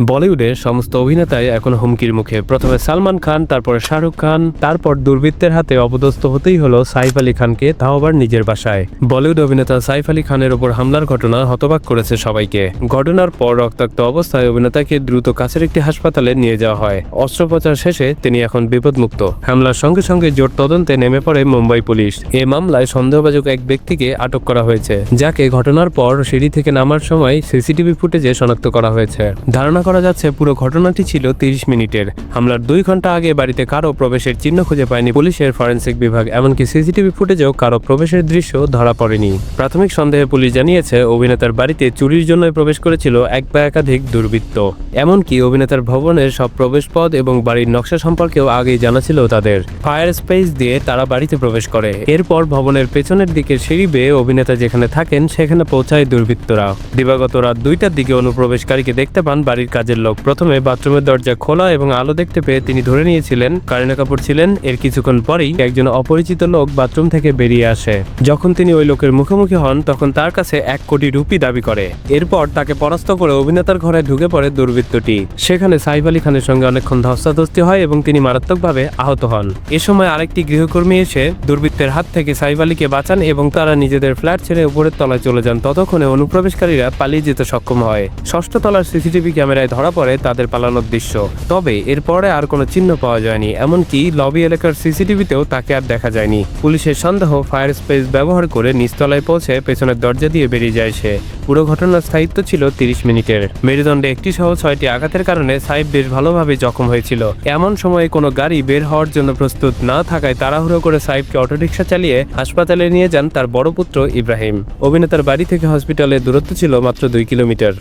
বলিউডের সমস্ত অভিনেতাই এখন হুমকির মুখে। প্রথমে সালমান খান, তারপরে শাহরুখ খান, তারপর দুর্বৃত্তের হাতে অপদস্থ হতেই হলো সাইফ আলী খানকে, তাও আবার নিজের বাসায়। বলিউড অভিনেতা সাইফ আলী খানের ওপর হামলার ঘটনা হতবাক করেছে সবাইকে। ঘটনার পর রক্তাক্ত অবস্থায় অভিনেতাকে দ্রুত কাছের একটি হাসপাতালে নিয়ে যাওয়া হয়। অস্ত্রোপচার শেষে তিনি এখন বিপদমুক্ত। হামলার সঙ্গে সঙ্গে জোর তদন্তে নেমে পড়ে মুম্বাই পুলিশ। এ মামলায় সন্দেহভাজন এক ব্যক্তিকে আটক করা হয়েছে, যাকে ঘটনার পর সিঁড়ি থেকে নামার সময় সিসিটিভি ফুটেজে শনাক্ত করা হয়েছে। ধারণা করা যাচ্ছে, পুরো ঘটনাটি ছিল তিরিশ মিনিটের। হামলার দুই ঘণ্টা আগে বাড়িতে কারও প্রবেশের চিহ্ন খুঁজে পায়নি পুলিশের ফরেন্সিক বিভাগ, এমনকি সিসিটিভি ফুটেজেও কারও প্রবেশের দৃশ্য ধরা পড়েনি। প্রাথমিক সন্দেহে পুলিশ জানিয়েছে, অভিনেতার বাড়িতে চুরির জন্য প্রবেশ করেছিল এক বা একাধিক দুর্বৃত্ত। এমনকি অভিনেতার ভবনের সব প্রবেশপথ এবং বাড়ির নকশা সম্পর্কেও আগেই জানা ছিল তাদের। ফায়ার স্পেস দিয়ে তারা বাড়িতে প্রবেশ করে। এরপর ভবনের পেছনের দিকে সিঁড়ি বেয়ে অভিনেতা যেখানে থাকেন, সেখানে পৌঁছায় দুর্বৃত্তরা। দিবাগত রাত দুইটার দিকে অনুপ্রবেশকারীকে দেখতে পান বাড়ির কাজের লোক। প্রথমে বাথরুমের দরজা খোলা এবং আলো দেখতে পেয়ে তিনি ধরে নিয়েছিলেন, কারিনা কাপুর ছিলেন, এর কিছুক্ষণ পরেই একজন অপরিচিত লোক বাথরুম থেকে বেরিয়ে আসে। যখন তিনি ওই লোকের মুখোমুখি হন, তখন তার কাছে এক কোটি রুপি দাবি করে। এরপর তাকে পরাস্ত করে অভিনেতার ঘরে ঢুকে পড়ে দুর্বৃত্তটি। সেখানে সাইফ আলী খানের সঙ্গে অনেকক্ষণ ধস্তাধস্তি হয় এবং তিনি মারাত্মকভাবে আহত হন। এ সময় আরেকটি গৃহকর্মী এসে দুর্বৃত্তের হাত থেকে সাইফ আলীকে বাঁচান এবং তারা নিজেদের ফ্ল্যাট ছেড়ে উপরের তলায় চলে যান। ততক্ষণে অনুপ্রবেশকারীরা পালিয়ে যেতে সক্ষম হয়। ষষ্ঠ তলার সিসিটিভি ক্যামেরায় ধরা পড়ে তাদের পালানোর দৃশ্য। তবে এরপরে আর কোনো চিহ্ন পাওয়া যায়নি, এমনকি লবি এলাকার সিসিটিভিতেও তাকে আর দেখা যায়নি। পুলিশের সন্দেহ ফায়ার স্পেস ব্যবহার করে নিচতলায় পৌঁছে পেছনের দরজা দিয়ে বেরিয়ে যায় সে। পুরো ঘটনার স্থায়িত্ব ছিল তিরিশ মিনিটের। মেরুদণ্ডে একটি সহ ছয়টি আঘাতের কারণে সাইফ বেশ ভালোভাবে জখম হয়েছিল। এমন সময়ে কোনো গাড়ি বের হওয়ার জন্য প্রস্তুত না থাকায় তাড়াহুড়ো করে সাইফকে অটোরিকশা চালিয়ে হাসপাতালে নিয়ে যান তার বড় পুত্র ইব্রাহিম। অভিনেতার বাড়ি থেকে হসপিটালের দূরত্ব ছিল মাত্র দুই কিলোমিটার।